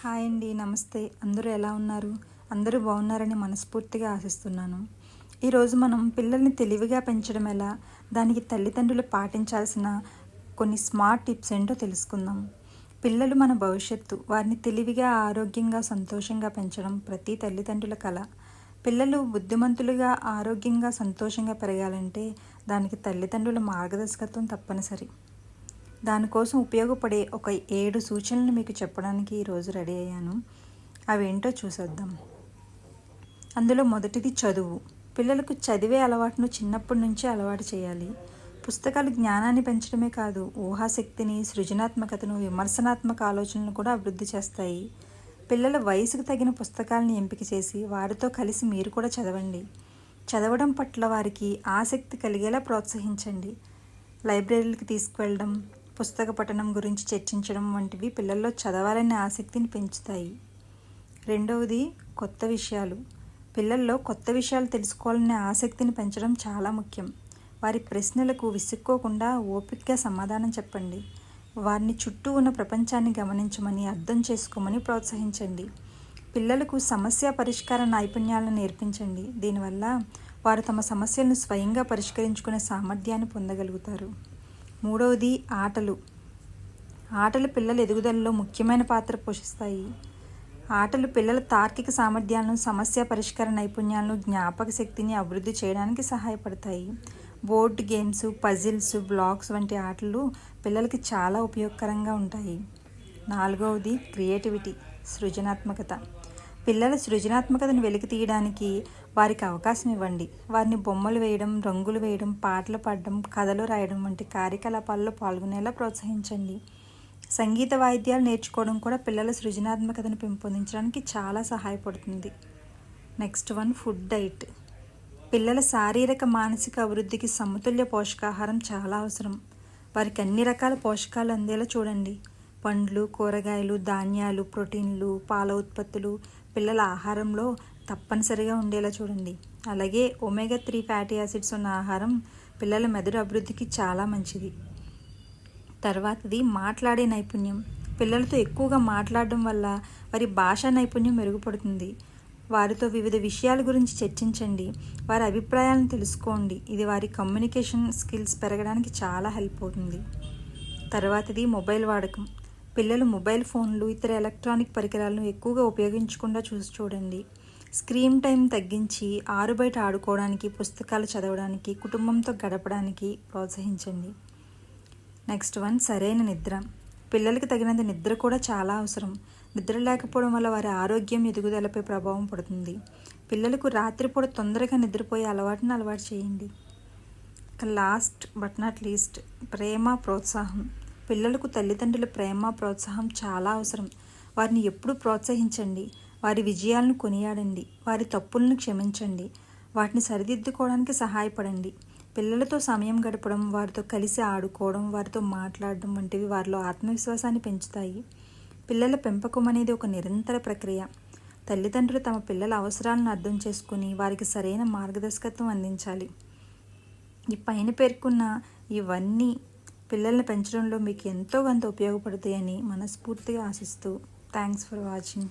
Hi అండి నమస్తే. అందరూ ఎలా ఉన్నారు? అందరూ బాగున్నారని మనస్ఫూర్తిగా ఆశిస్తున్నాను. ఈరోజు మనం పిల్లల్ని తెలివిగా పెంచడం ఎలా? దానికి తల్లిదండ్రులు పాటించాల్సిన కొన్ని స్మార్ట్ టిప్స్ ఏంటో తెలుసుకుందాం. పిల్లలు మన భవిష్యత్తు వారిని తెలివిగా ఆరోగ్యంగా సంతోషంగా పెంచడం ప్రతి తల్లిదండ్రుల కళ పిల్లలు బుద్ధిమంతులుగా ఆరోగ్యంగా సంతోషంగా పెరగాలంటే దానికి తల్లిదండ్రుల మార్గదర్శకత్వం తప్పనిసరి. దానికోసం ఉపయోగపడే ఒక ఏడు సూచనలు మీకు చెప్పడానికి ఈరోజు రెడీ అయ్యాను. అవేంటో చూసేద్దాం. అందులో మొదటిది చదువు. పిల్లలకు చదివే అలవాటును చిన్నప్పటి నుంచే అలవాటు చేయాలి. పుస్తకాలు జ్ఞానాన్ని పెంచడమే కాదు ఊహాశక్తిని సృజనాత్మకతను విమర్శనాత్మక ఆలోచనలను కూడా అభివృద్ధి చేస్తాయి. పిల్లల వయసుకు తగిన పుస్తకాలను ఎంపిక చేసి వారితో కలిసి మీరు కూడా చదవండి. చదవడం పట్ల వారికి ఆసక్తి కలిగేలా ప్రోత్సహించండి. లైబ్రరీలకు తీసుకువెళ్ళడం పుస్తక పఠనం గురించి చర్చించడం వంటివి పిల్లల్లో చదవాలనే ఆసక్తిని పెంచుతాయి. రెండవది కొత్త విషయాలు. పిల్లల్లో కొత్త విషయాలు తెలుసుకోవాలనే ఆసక్తిని పెంచడం చాలా ముఖ్యం. వారి ప్రశ్నలకు విసుక్కోకుండా ఓపికగా సమాధానం చెప్పండి. వారిని చుట్టూ ఉన్న ప్రపంచాన్ని గమనించమని అర్థం చేసుకోమని ప్రోత్సహించండి. పిల్లలకు సమస్య పరిష్కార నైపుణ్యాలను నేర్పించండి. దీనివల్ల వారు తమ సమస్యలను స్వయంగా పరిష్కరించుకునే సామర్థ్యాన్ని పొందగలుగుతారు. మూడవది ఆటలు. ఆటలు పిల్లల ఎదుగుదలలో ముఖ్యమైన పాత్ర పోషిస్తాయి. ఆటలు పిల్లల తార్కిక సామర్థ్యాలను సమస్య పరిష్కార నైపుణ్యాలను జ్ఞాపక శక్తిని అభివృద్ధి చేయడానికి సహాయపడతాయి. బోర్డ్ గేమ్స్ పజిల్స్ బ్లాక్స్ వంటి ఆటలు పిల్లలకి చాలా ఉపయోగకరంగా ఉంటాయి. నాలుగవది క్రియేటివిటీ సృజనాత్మకత. పిల్లల సృజనాత్మకతను వెలికి తీయడానికి వారికి అవకాశం ఇవ్వండి. వారిని బొమ్మలు వేయడం రంగులు వేయడం పాటలు పాడడం కథలు రాయడం వంటి కార్యకలాపాల్లో పాల్గొనేలా ప్రోత్సహించండి. సంగీత వాయిద్యాలు నేర్చుకోవడం కూడా పిల్లల సృజనాత్మకతను పెంపొందించడానికి చాలా సహాయపడుతుంది. Next one food diet. పిల్లల శారీరక మానసిక అభివృద్ధికి సమతుల్య పోషకాహారం చాలా అవసరం. వారికి అన్ని రకాల పోషకాలు అందేలా చూడండి. పండ్లు కూరగాయలు ధాన్యాలు ప్రోటీన్లు పాల ఉత్పత్తులు పిల్లల ఆహారంలో తప్పనిసరిగా ఉండేలా చూడండి. అలాగే ఒమేగా త్రీ ఫ్యాటీ యాసిడ్స్ ఉన్న ఆహారం పిల్లల మెదడు అభివృద్ధికి చాలా మంచిది. తర్వాతది మాట్లాడే నైపుణ్యం. పిల్లలతో ఎక్కువగా మాట్లాడడం వల్ల వారి భాషా నైపుణ్యం మెరుగుపడుతుంది. వారితో వివిధ విషయాల గురించి చర్చించండి. వారి అభిప్రాయాలను తెలుసుకోండి. ఇది వారి కమ్యూనికేషన్ స్కిల్స్ పెరగడానికి చాలా హెల్ప్ అవుతుంది. తర్వాతది మొబైల్ వాడకం. పిల్లలు మొబైల్ ఫోన్లు ఇతర ఎలక్ట్రానిక్ పరికరాలను ఎక్కువగా ఉపయోగించకుండా చూసి చూడండి. స్క్రీన్ టైం తగ్గించి ఆరు బయట ఆడుకోవడానికి పుస్తకాలు చదవడానికి కుటుంబంతో గడపడానికి ప్రోత్సహించండి. నెక్స్ట్ వన్ సరైన నిద్ర. పిల్లలకి తగినంత నిద్ర కూడా చాలా అవసరం. నిద్ర లేకపోవడం వల్ల వారి ఆరోగ్యం ఎదుగుదలపై ప్రభావం పడుతుంది. పిల్లలకు రాత్రిపూట తొందరగా నిద్రపోయే అలవాటును అలవాటు చేయండి. లాస్ట్ బట్ నాట్ లీస్ట్ ప్రేమ ప్రోత్సాహం. పిల్లలకు తల్లిదండ్రుల ప్రేమ ప్రోత్సాహం చాలా అవసరం. వారిని ఎప్పుడు ప్రోత్సహించండి. వారి విజయాలను కొనియాడండి. వారి తప్పులను క్షమించండి. వాటిని సరిదిద్దుకోవడానికి సహాయపడండి. పిల్లలతో సమయం గడపడం వారితో కలిసి ఆడుకోవడం వారితో మాట్లాడడం వంటివి వారిలో ఆత్మవిశ్వాసాన్ని పెంచుతాయి. పిల్లల పెంపకం అనేది ఒక నిరంతర ప్రక్రియ. తల్లిదండ్రులు తమ పిల్లల అవసరాలను అర్థం చేసుకుని వారికి సరైన మార్గదర్శకత్వం అందించాలి. ఈ పైన పేర్కొన్న ఇవన్నీ పిల్లల్ని పెంచడంలో మీకు ఎంతో కొంత ఉపయోగపడతాయని మనస్ఫూర్తిగా ఆశిస్తూ థ్యాంక్స్ ఫర్ వాచింగ్.